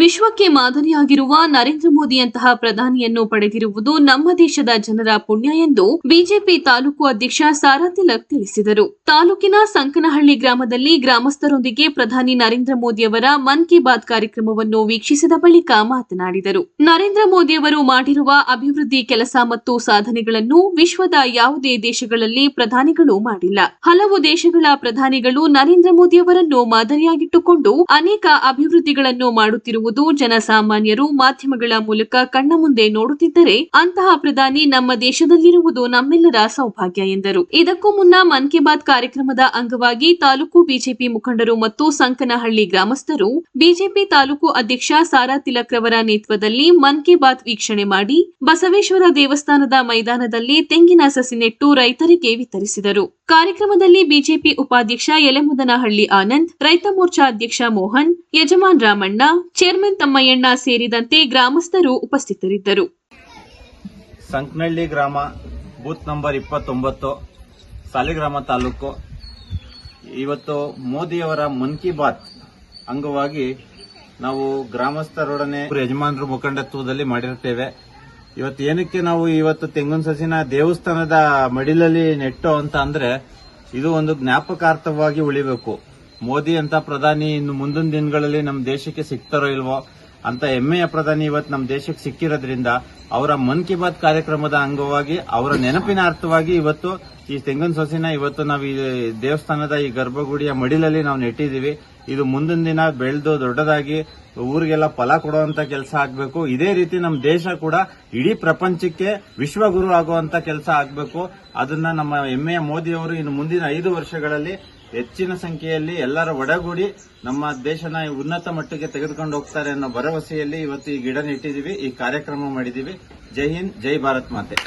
ವಿಶ್ವಕ್ಕೆ ಮಾದರಿಯಾಗಿರುವ ನರೇಂದ್ರ ಮೋದಿಯಂತಹ ಪ್ರಧಾನಿಯನ್ನು ಪಡೆದಿರುವುದು ನಮ್ಮ ದೇಶದ ಜನರ ಪುಣ್ಯ ಎಂದು ಬಿಜೆಪಿ ತಾಲೂಕು ಅಧ್ಯಕ್ಷ ಸಾರಾ ತಿಲಕ್ ತಿಳಿಸಿದರು. ತಾಲೂಕಿನ ಸಂಕನಹಳ್ಳಿ ಗ್ರಾಮದಲ್ಲಿ ಗ್ರಾಮಸ್ಥರೊಂದಿಗೆ ಪ್ರಧಾನಿ ನರೇಂದ್ರ ಮೋದಿಯವರ ಮನ್ ಕಿ ಬಾತ್ ಕಾರ್ಯಕ್ರಮವನ್ನು ವೀಕ್ಷಿಸಿದ ಬಳಿಕ ಮಾತನಾಡಿದರು. ನರೇಂದ್ರ ಮೋದಿಯವರು ಮಾಡಿರುವ ಅಭಿವೃದ್ಧಿ ಕೆಲಸ ಮತ್ತು ಸಾಧನೆಗಳನ್ನು ವಿಶ್ವದ ಯಾವುದೇ ದೇಶಗಳಲ್ಲಿ ಪ್ರಧಾನಿಗಳು ಮಾಡಿಲ್ಲ. ಹಲವು ದೇಶಗಳ ಪ್ರಧಾನಿಗಳು ನರೇಂದ್ರ ಮೋದಿಯವರನ್ನು ಮಾದರಿಯಾಗಿಟ್ಟುಕೊಂಡು ಅನೇಕ ಅಭಿವೃದ್ಧಿಗಳನ್ನು ಮಾಡುತ್ತಿರುವುದು ಜನಸಾಮಾನ್ಯರು ಮಾಧ್ಯಮಗಳ ಮೂಲಕ ಕಣ್ಣ ಮುಂದೆ ನೋಡುತ್ತಿದ್ದರೆ ಅಂತಹ ಪ್ರಧಾನಿ ನಮ್ಮ ದೇಶದಲ್ಲಿರುವುದು ನಮ್ಮೆಲ್ಲರ ಸೌಭಾಗ್ಯ ಎಂದರು. ಇದಕ್ಕೂ ಮುನ್ನ ಮನ್ ಕಿ ಬಾತ್ ಕಾರ್ಯಕ್ರಮದ ಅಂಗವಾಗಿ ತಾಲೂಕು ಬಿಜೆಪಿ ಮುಖಂಡರು ಮತ್ತು ಸಂಕನಹಳ್ಳಿ ಗ್ರಾಮಸ್ಥರು ಬಿಜೆಪಿ ತಾಲೂಕು ಅಧ್ಯಕ್ಷ ಸಾರಾ ತಿಲಕ್ ರವರ ನೇತೃತ್ವದಲ್ಲಿ ಮನ್ ಕಿ ಬಾತ್ ವೀಕ್ಷಣೆ ಮಾಡಿ ಬಸವೇಶ್ವರ ದೇವಸ್ಥಾನದ ಮೈದಾನದಲ್ಲಿ ತೆಂಗಿನ ಸಸಿ ನೆಟ್ಟು ರೈತರಿಗೆ ವಿತರಿಸಿದರು. ಕಾರ್ಯಕ್ರಮದಲ್ಲಿ ಬಿಜೆಪಿ ಉಪಾಧ್ಯಕ್ಷ ಯಲೆಮುದನಹಳ್ಳಿ ಆನಂದ್, ರೈತ ಮೋರ್ಚಾ ಅಧ್ಯಕ್ಷ ಮೋಹನ್, ಯಜಮಾನ್ ರಾಮಣ್ಣ ಚೇರ್ಮನ್ ತಮ್ಮಯ್ಯಣ್ಣ ಸೇರಿದಂತೆ ಗ್ರಾಮಸ್ಥರು ಉಪಸ್ಥಿತರಿದ್ದರು. ಸಂಕನಹಳ್ಳಿ ಗ್ರಾಮ, ಬೂತ್ ನಂಬರ್ ಇಪ್ಪತ್ತೊಂಬತ್ತು ಸಾಲಿಗ್ರಾಮ ತಾಲೂಕು. ಇವತ್ತು ಮೋದಿಯವರ ಮನ್ ಕಿ ಬಾತ್ ಅಂಗವಾಗಿ ನಾವು ಗ್ರಾಮಸ್ಥರೊಡನೆ ಯಜಮಾನರ ಮುಖಂಡತ್ವದಲ್ಲಿ ಮಾಡಿರ್ತೇವೆ. ಇವತ್ತು ಏನಕ್ಕೆ ನಾವು ಇವತ್ತು ತೆಂಗಿನ ಸಸಿನ ದೇವಸ್ಥಾನದ ಮಡಿಲಲ್ಲಿ ನೆಟ್ಟು ಅಂತ ಅಂದ್ರೆ ಇದು ಒಂದು ಜ್ಞಾಪಕಾರ್ಥವಾಗಿ ಉಳಿಬೇಕು. ಮೋದಿ ಅಂತ ಪ್ರಧಾನಿ ಇನ್ನು ಮುಂದಿನ ದಿನಗಳಲ್ಲಿ ನಮ್ಮ ದೇಶಕ್ಕೆ ಸಿಗ್ತಾರೋ ಇಲ್ವೋ ಅಂತ ಹೆಮ್ಮೆಯ ಪ್ರಧಾನಿ ಇವತ್ತು ನಮ್ಮ ದೇಶಕ್ಕೆ ಸಿಕ್ಕಿರೋದ್ರಿಂದ ಅವರ ಮನ್ ಕಿ ಬಾತ್ ಕಾರ್ಯಕ್ರಮದ ಅಂಗವಾಗಿ, ಅವರ ನೆನಪಿನ ಅರ್ಥವಾಗಿ ಇವತ್ತು ಈ ತೆಂಗಿನ ಸೊಸಿನ ಇವತ್ತು ನಾವು ಈ ದೇವಸ್ಥಾನದ ಈ ಗರ್ಭಗುಡಿಯ ಮಡಿಲಲ್ಲಿ ನಾವು ನೆಟ್ಟಿದ್ದೀವಿ. ಇದು ಮುಂದಿನ ದಿನ ಬೆಳೆದು ದೊಡ್ಡದಾಗಿ ಊರಿಗೆಲ್ಲ ಫಲ ಕೊಡುವಂತ ಕೆಲಸ ಆಗಬೇಕು. ಇದೇ ರೀತಿ ನಮ್ಮ ದೇಶ ಕೂಡ ಇಡೀ ಪ್ರಪಂಚಕ್ಕೆ ವಿಶ್ವಗುರು ಆಗುವಂತ ಕೆಲಸ ಆಗಬೇಕು. ಅದನ್ನ ನಮ್ಮ ಹೆಮ್ಮೆಯ ಮೋದಿಯವರು ಇನ್ನು ಮುಂದಿನ ಐದು ವರ್ಷಗಳಲ್ಲಿ ಹೆಚ್ಚಿನ ಸಂಖ್ಯೆಯಲ್ಲಿ ಎಲ್ಲರ ಒಡಗೂಡಿ ನಮ್ಮ ದೇಶನ ಉನ್ನತ ಮಟ್ಟಕ್ಕೆ ತೆಗೆದುಕೊಂಡು ಹೋಗ್ತಾರೆ ಅನ್ನೋ ಭರವಸೆಯಲ್ಲಿ ಇವತ್ತು ಈ ಗಿಡ ನೆಟ್ಟಿದ್ದೀವಿ, ಈ ಕಾರ್ಯಕ್ರಮ ಮಾಡಿದ್ದೀವಿ. ಜೈ ಹಿಂದ್, ಜೈ ಭಾರತ್ ಮಾತೆ.